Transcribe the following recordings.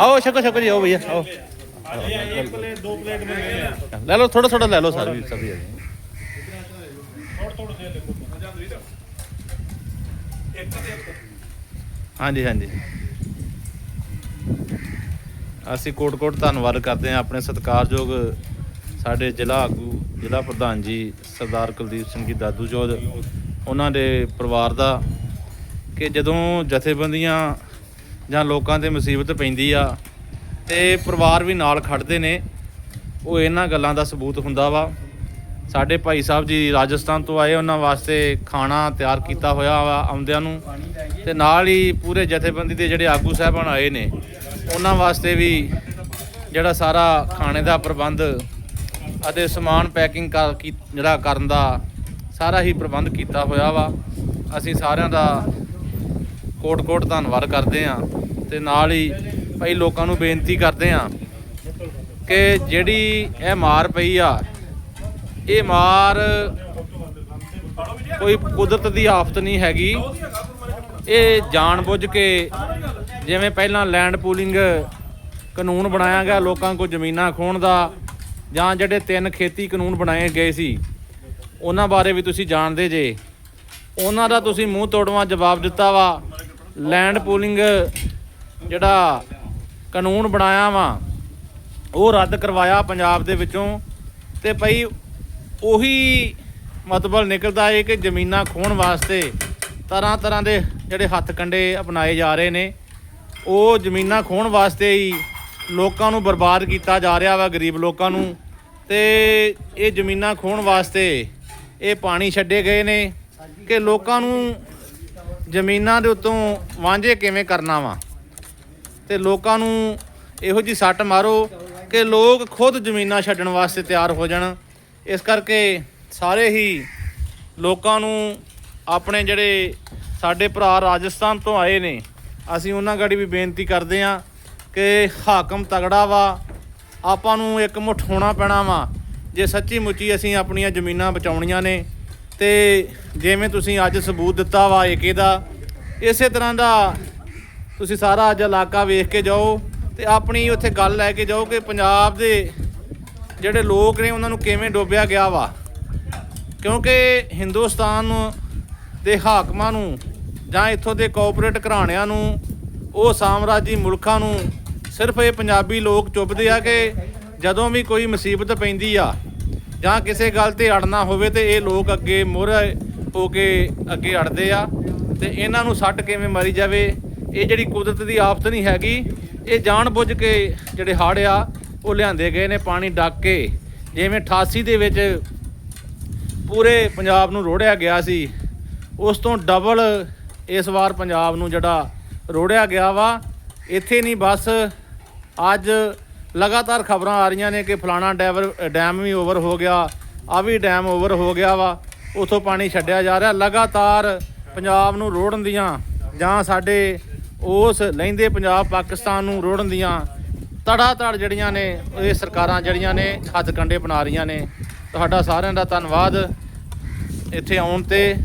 ਆਓ ਛਕੋ ਛਕੋ ਜੀ ਆਓ ਭਈਆ ਆਓ एक प्लेट दो प्लेट में ले लिया ਲੈ ਲਓ ਥੋੜਾ ਥੋੜਾ ਲੈ ਲਓ ਸਰ ਵੀ ਸਭ ਹੀ थोड़ा थोड़ा दे ले ਹਾਂਜੀ ਹਾਂਜੀ ਅਸੀਂ ਕੋਟ-ਕੋਟ ਧੰਨਵਾਦ ਕਰਦੇ ਹਾਂ ਆਪਣੇ ਸਤਿਕਾਰਯੋਗ ਸਾਡੇ ਜ਼ਿਲ੍ਹਾ ਆਗੂ ਜ਼ਿਲ੍ਹਾ ਪ੍ਰਧਾਨ ਜੀ ਸਰਦਾਰ ਕੁਲਦੀਪ ਸਿੰਘ ਜੀ ਦਾਦੂ ਚੌਧ ਉਹਨਾਂ ਦੇ ਪਰਿਵਾਰ ਦਾ ਕਿ ਜਦੋਂ ਜਥੇਬੰਦੀਆਂ ਜਾਂ ਲੋਕਾਂ ਤੇ ਮੁਸੀਬਤ ਪੈਂਦੀ ਆ ਤੇ ਪਰਿਵਾਰ ਵੀ ਨਾਲ ਖੜਦੇ ਨੇ, ਉਹ ਇਹਨਾਂ ਗੱਲਾਂ ਦਾ ਸਬੂਤ ਹੁੰਦਾ ਵਾ। ਸਾਡੇ ਭਾਈ ਸਾਹਿਬ ਜੀ ਰਾਜਸਥਾਨ ਤੋਂ ਆਏ, ਉਹਨਾਂ ਵਾਸਤੇ ਖਾਣਾ ਤਿਆਰ ਕੀਤਾ ਹੋਇਆ ਵਾ ਆਉਂਦਿਆਂ ਨੂੰ। ਤੇ ਨਾਲ ਹੀ ਪੂਰੇ ਜਥੇਬੰਦੀ ਦੇ ਜਿਹੜੇ ਆਗੂ ਸਾਹਿਬਾਨ ਆਏ ਨੇ, ਉਹਨਾਂ ਵਾਸਤੇ ਵੀ ਜਿਹੜਾ ਸਾਰਾ ਖਾਣੇ ਦਾ ਪ੍ਰਬੰਧ ਅਤੇ ਸਮਾਨ ਪੈਕਿੰਗ ਕਰ ਕੀ- ਜਿਹੜਾ ਕਰਨ ਦਾ ਸਾਰਾ ਹੀ ਪ੍ਰਬੰਧ ਕੀਤਾ ਹੋਇਆ ਵਾ। ਅਸੀਂ ਸਾਰਿਆਂ ਦਾ ਕੋਟ-ਕੋਟ ਧੰਨਵਾਦ ਕਰਦੇ ਹਾਂ ਤੇ ਨਾਲ ਹੀ ਭਾਈ ਲੋਕਾਂ ਨੂੰ ਬੇਨਤੀ ਕਰਦੇ ਹਾਂ ਕਿ ਜਿਹੜੀ ਇਹ ਮਾਰ ਪਈ ਆ, ਇਹ ਮਾਰ ਕੋਈ ਕੁਦਰਤ ਦੀ ਆਫਤ ਨਹੀਂ ਹੈਗੀ। ਇਹ ਜਾਣਬੁੱਝ ਕੇ ਜਿਵੇਂ ਪਹਿਲਾਂ ਲੈਂਡ ਪੂਲਿੰਗ ਕਾਨੂੰਨ ਬਣਾਇਆ ਗਿਆ, ਲੋਕਾਂ ਕੋਲ ਜ਼ਮੀਨਾਂ ਖੋਣ ਦਾ ਜਾਂ ਜਿਹੜੇ ਤਿੰਨ ਖੇਤੀ ਕਾਨੂੰਨ ਬਣਾਏ ਗਏ ਸੀ, ਉਹਨਾਂ ਬਾਰੇ ਵੀ ਤੁਸੀਂ ਜਾਣਦੇ ਜੇ। ਉਹਨਾਂ ਦਾ ਤੁਸੀਂ ਮੂੰਹ ਤੋੜਵਾ ਜਵਾਬ ਦਿੱਤਾ ਵਾ। ਲੈਂਡ ਪੂਲਿੰਗ ਜਿਹੜਾ ਕਾਨੂੰਨ ਬਣਾਇਆ ਵਾ, ਉਹ ਰੱਦ ਕਰਵਾਇਆ ਪੰਜਾਬ ਦੇ ਵਿੱਚੋਂ। ਤੇ ਭਈ ਉਹੀ ਮਤਲਬ ਨਿਕਲਦਾ ਹੈ ਕਿ ਜ਼ਮੀਨਾਂ ਖੋਣ ਵਾਸਤੇ ਤਰ੍ਹਾਂ ਤਰ੍ਹਾਂ ਦੇ ਜਿਹੜੇ ਹੱਥ ਕੰਡੇ ਅਪਣਾਏ ਜਾ ਰਹੇ ਨੇ। ਉਹ ਜ਼ਮੀਨਾਂ ਖੋਣ ਵਾਸਤੇ ਹੀ ਲੋਕਾਂ ਨੂੰ ਬਰਬਾਦ ਕੀਤਾ ਜਾ ਰਿਹਾ ਵਾ, ਗਰੀਬ ਲੋਕਾਂ ਨੂੰ। ਤੇ ਇਹ ਜ਼ਮੀਨਾਂ ਖੋਣ ਵਾਸਤੇ ਇਹ ਪਾਣੀ ਛੱਡੇ ਗਏ ਨੇ ਕਿ ਲੋਕਾਂ ਨੂੰ ਜ਼ਮੀਨਾਂ ਦੇ ਉੱਤੋਂ ਵਾਂਝੇ ਕਿਵੇਂ ਕਰਨਾ ਵਾ? ਤੇ ਲੋਕਾਂ ਨੂੰ ਇਹੋ ਜੀ ਸੱਟ ਮਾਰੋ ਕਿ ਲੋਕ ਖੁਦ ਜ਼ਮੀਨਾਂ ਛੱਡਣ ਵਾਸਤੇ ਤਿਆਰ ਹੋ ਜਾਣ। ਇਸ ਕਰਕੇ ਸਾਰੇ ਹੀ ਲੋਕਾਂ ਨੂੰ ਆਪਣੇ ਜਿਹੜੇ ਸਾਡੇ ਭਰਾ ਰਾਜਸਥਾਨ ਤੋਂ ਆਏ ਨੇ, ਅਸੀਂ ਉਹਨਾਂ ਗਾੜੀ ਵੀ ਬੇਨਤੀ ਕਰਦੇ ਹਾਂ ਕਿ ਹਾਕਮ ਤਗੜਾ ਵਾ। ਆਪਾਂ ਨੂੰ ਇੱਕ ਮੁੱਠ ਹੋਣਾ ਪੈਣਾ ਵਾ। ਜੇ ਸੱਚੀ ਮੁੱਚੀ ਅਸੀਂ ਆਪਣੀਆਂ ਜ਼ਮੀਨਾਂ ਬਚਾਉਣੀਆਂ ਨੇ ਤੇ ਜਿਵੇਂ ਤੁਸੀਂ ਅੱਜ ਸਬੂਤ ਦਿੱਤਾ ਵਾ ਏਕੇ ਦਾ ਇਸੇ ਤਰ੍ਹਾਂ ਦਾ ਤੁਸੀਂ ਸਾਰਾ ਅੱਜ ਇਲਾਕਾ ਵੇਖ ਕੇ ਜਾਓ ਤੇ ਆਪਣੀ ਉੱਥੇ ਗੱਲ ਲੈ ਕੇ ਜਾਓ ਕਿ ਪੰਜਾਬ ਦੇ ਜਿਹੜੇ ਲੋਕ ਨੇ ਉਹਨਾਂ ਨੂੰ ਕਿਵੇਂ ਡੋਬਿਆ ਗਿਆ ਵਾ। ਕਿਉਂਕਿ ਹਿੰਦੁਸਤਾਨ ਦੇ ਹਾਕਮਾਂ ਨੂੰ ਜਾਂ ਇੱਥੋਂ ਦੇ ਕੋਆਪਰੇਟ ਘਰਾਣਿਆਂ ਨੂੰ, ਉਹ ਸਾਮਰਾਜੀ ਮੁਲਕਾਂ ਨੂੰ ਸਿਰਫ ਇਹ ਪੰਜਾਬੀ ਲੋਕ ਚੁੱਪਦੇ ਆ ਕਿ ਜਦੋਂ ਵੀ ਕੋਈ ਮੁਸੀਬਤ ਪੈਂਦੀ ਆ ਜਾਂ ਕਿਸੇ ਗੱਲ ਤੇ ਅੜਨਾ ਹੋਵੇ ਤੇ ਇਹ ਲੋਕ ਅੱਗੇ ਮੋਹਰੇ ਹੋ ਕੇ ਅੱਗੇ ਅੜਦੇ ਆ ਤੇ ਇਹਨਾਂ ਨੂੰ ਸੱਟ ਕਿਵੇਂ ਮਾਰੀ ਜਾਵੇ, ਇਹ ਜਿਹੜੀ ਕੁਦਰਤ ਦੀ ਆਫਤ ਨਹੀਂ ਹੈਗੀ, ਇਹ ਜਾਣ ਬੁੱਝ ਕੇ ਜਿਹੜੇ ਹੜ੍ਹ ਆ, ਉਹ ਲਿਆਂਦੇ ਗਏ ਨੇ ਪਾਣੀ ਡੱਕ ਕੇ, ਜਿਵੇਂ 88 ਦੇ ਵਿੱਚ ਪੂਰੇ ਪੰਜਾਬ ਨੂੰ ਰੋੜਿਆ ਗਿਆ ਸੀ, ਉਸ ਤੋਂ ਡਬਲ ਇਸ ਵਾਰ ਪੰਜਾਬ ਨੂੰ ਜਿਹੜਾ ਰੋੜਿਆ ਗਿਆ ਵਾ, ਇੱਥੇ ਨਹੀਂ ਬਸ ਅੱਜ ਲਗਾਤਾਰ ਖਬਰਾਂ ਆ ਰਹੀਆਂ ਨੇ ਕਿ ਫਲਾਣਾ ਡੈਵਰ ਡੈਮ ਵੀ ਓਵਰ ਹੋ ਗਿਆ। ਆ ਵੀ ਡੈਮ ਓਵਰ ਹੋ ਗਿਆ ਵਾ। ਉਥੋਂ ਪਾਣੀ ਛੱਡਿਆ ਜਾ ਰਿਹਾ। ਲਗਾਤਾਰ ਪੰਜਾਬ ਨੂੰ ਰੋੜਨ ਦੀਆਂ ਜਾਂ ਸਾਡੇ ਉਸ ਲਹਿੰਦੇ ਪੰਜਾਬ ਪਾਕਿਸਤਾਨ ਨੂੰ ਰੋੜਨ ਦੀਆਂ ਤੜਾ ਤੜ ਜਿਹੜੀਆਂ ਨੇ, ਇਹ ਸਰਕਾਰਾਂ ਜਿਹੜੀਆਂ ਨੇ, ਹੱਥ ਕੰਡੇ ਬਣਾ ਰਹੀਆਂ ਨੇ। ਤੁਹਾਡਾ ਸਾਰਿਆਂ ਦਾ ਧੰਨਵਾਦ ਇੱਥੇ ਆਉਣ ਤੇ।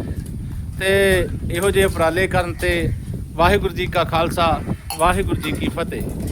ਤੇ ਇਹੋ ਜਿਹੇ ਉਪਰਾਲੇ ਕਰਨ ਤੇ ਵਾਹਿਗੁਰੂ ਜੀ ਕਾ ਖਾਲਸਾ, ਵਾਹਿਗੁਰੂ ਜੀ ਕੀ ਫਤਿਹ।